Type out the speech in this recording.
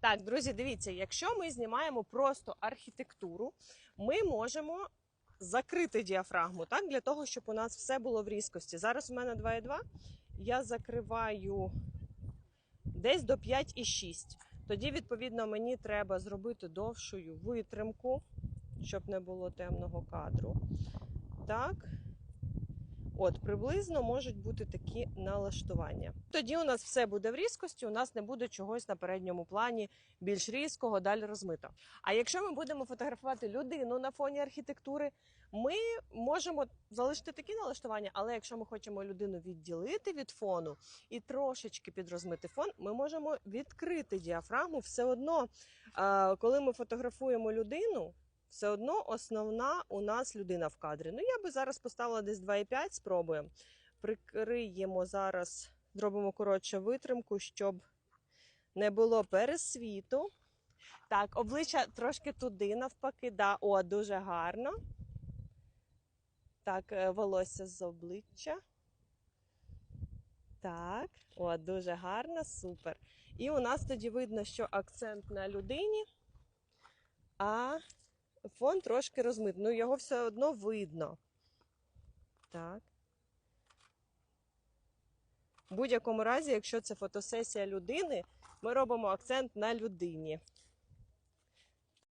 Так, друзі, дивіться, якщо ми знімаємо просто архітектуру, ми можемо закрити діафрагму, так, для того, щоб у нас все було в різкості. Зараз у мене 2,2, я закриваю десь до 5,6. Тоді, відповідно, мені треба зробити довшою витримку, щоб не було темного кадру. Так. От, приблизно можуть бути такі налаштування. Тоді у нас все буде в різкості, у нас не буде чогось на передньому плані більш різкого, далі розмито. А якщо ми будемо фотографувати людину на фоні архітектури, ми можемо залишити такі налаштування, але якщо ми хочемо людину відділити від фону і трошечки підрозмити фон, ми можемо відкрити діафрагму. Все одно, е, коли ми фотографуємо людину, все одно основна у нас людина в кадрі. Ну, я би зараз поставила десь 2,5, спробуємо. Прикриємо зараз, зробимо коротше витримку, щоб не було пересвіту. Так, обличчя трошки туди навпаки. Да. О, дуже гарно. Так, е, волосся з обличчя. Так, о, дуже гарно, супер. І у нас тоді видно, що акцент на людині, а фон трошки розмит. Ну, його все одно видно. Так. В будь-якому разі, якщо це фотосесія людини, ми робимо акцент на людині.